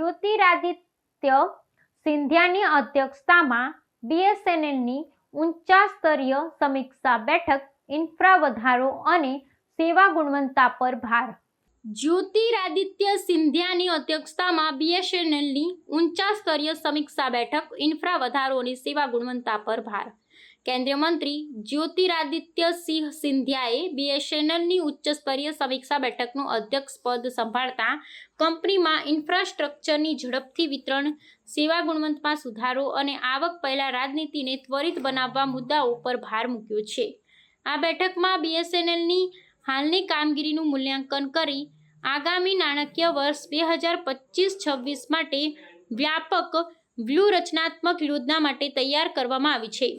જ્યોતિરાદિત્ય સિંધિયાની અધ્યક્ષતામાં બીએસએનએલની ઊંચા સ્તરીય સમીક્ષા બેઠક, ઇન્ફ્રા વધારો અને સેવા ગુણવત્તા પર ભાર. જ્યોતિરાદિત્ય સિંધિયાની અધ્યક્ષતામાં બીએસએનએલની ઊંચા સ્તરીય સમીક્ષા બેઠક, ઇન્ફ્રા વધારો અને સેવા ગુણવત્તા પર ભાર. કેન્દ્રીય મંત્રી જ્યોતિરાદિત્ય સિંહ સિંધિયાએ બીએસએનએલની ઉચ્ચ સ્તરીય સમીક્ષા બેઠકનું અધ્યક્ષ પદ સંભાળતા કંપનીમાં ઇન્ફ્રાસ્ટ્રક્ચરની ઝડપથી વિતરણ, સેવા ગુણવત્તામાં સુધારો અને આવક પહેલાં રાજનીતિને ત્વરિત બનાવવા મુદ્દાઓ પર ભાર મૂક્યો છે. આ બેઠકમાં બીએસએનએલની હાલની કામગીરીનું મૂલ્યાંકન કરી આગામી નાણાકીય વર્ષ બે હજાર પચીસ છવ્વીસ માટે વ્યાપક વ્યૂહરચનાત્મક યોજના માટે તૈયાર કરવામાં આવી છે.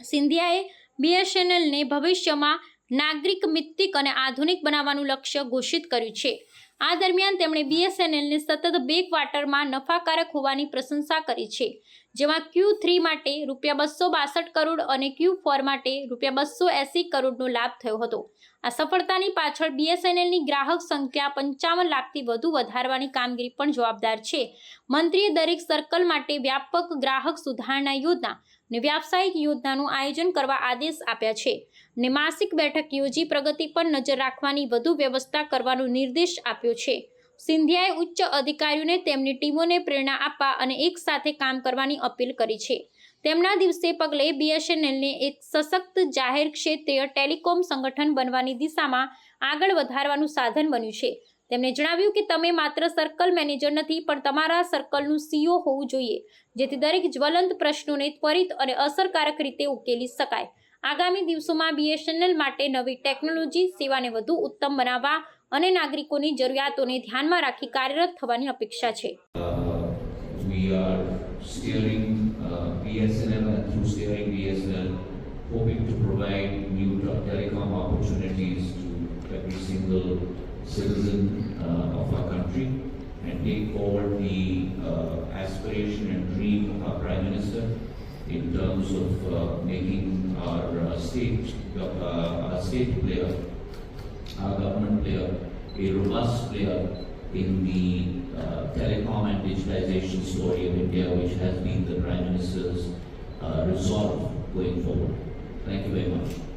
સિંધિયાએ બીએસએનએલને ભવિષ્યમાં નાગરિક મિત્તિક અને આધુનિક બનાવવાનું લક્ષ્ય ઘોષિત કર્યું છે. આ દરમિયાન તેમણે બીએસએનએલને સતત બે ક્વાર્ટરમાં નફાકારક હોવાની પ્રશંસા કરી છે, જેમાં ક્યુ થ્રી માટે રૂપિયા બસો બાસઠ કરોડ અને ક્યુ ફોર માટે રૂપિયા બસો એંસી કરોડનો લાભ થયો હતો. આ સફળતાની પાછળ બીએસએનએલની ગ્રાહક સંખ્યા પંચાવન લાખથી વધુ વધારવાની કામગીરી પણ જવાબદાર છે. મંત્રીએ દરેક સર્કલ માટે વ્યાપક ગ્રાહક સુધારણા યોજના ને વ્યાવસાયિક યોજનાનું આયોજન કરવા આદેશ આપ્યા છે ને માસિક બેઠક યોજી પ્રગતિ પર નજર રાખવાની વધુ વ્યવસ્થા કરવાનો નિર્દેશ આપ્યો છે. સિંધિયાએ ઉચ્ચ અધિકારીઓને તેમની ટીમોને પ્રેરણા આપવા અને એક સાથે કામ કરવાની અપીલ કરી છે. તેમના દિવસે પગલે બીએસએનએલને એક સશક્ત જાહેર ક્ષેત્રીય ટેલિકોમ સંગઠન બનવાની દિશામાં આગળ વધારવાનું સાધન બન્યું છે. તેમણે જણાવ્યું કે તમે માત્ર સર્કલ મેનેજર નથી, પણ તમારા સર્કલનું સીઓ હોવું જોઈએ, જેથી દરેક જ્વલંત પ્રશ્નોને ત્વરિત અને અસરકારક રીતે ઉકેલી શકાય. આગામી દિવસોમાં બીએસએનએલ માટે નવી ટેકનોલોજી સેવાને વધુ ઉત્તમ બનાવવા અને નાગરિકોની જરૂરિયાતોને ધ્યાનમાં રાખી કાર્યરત થવાની અપેક્ષા છે we are steering uh, BSNL and through steering BSNL, hoping to provide new telecom opportunities to every single citizen uh, of our country and take forward the uh, aspiration and dream of our Prime Minister in terms of uh, making our uh, state, uh, our state player, our government player, a robust player in the uh, telecom and digitization story of India, which has been the Prime Minister's uh, resolve going forward. Thank you very much.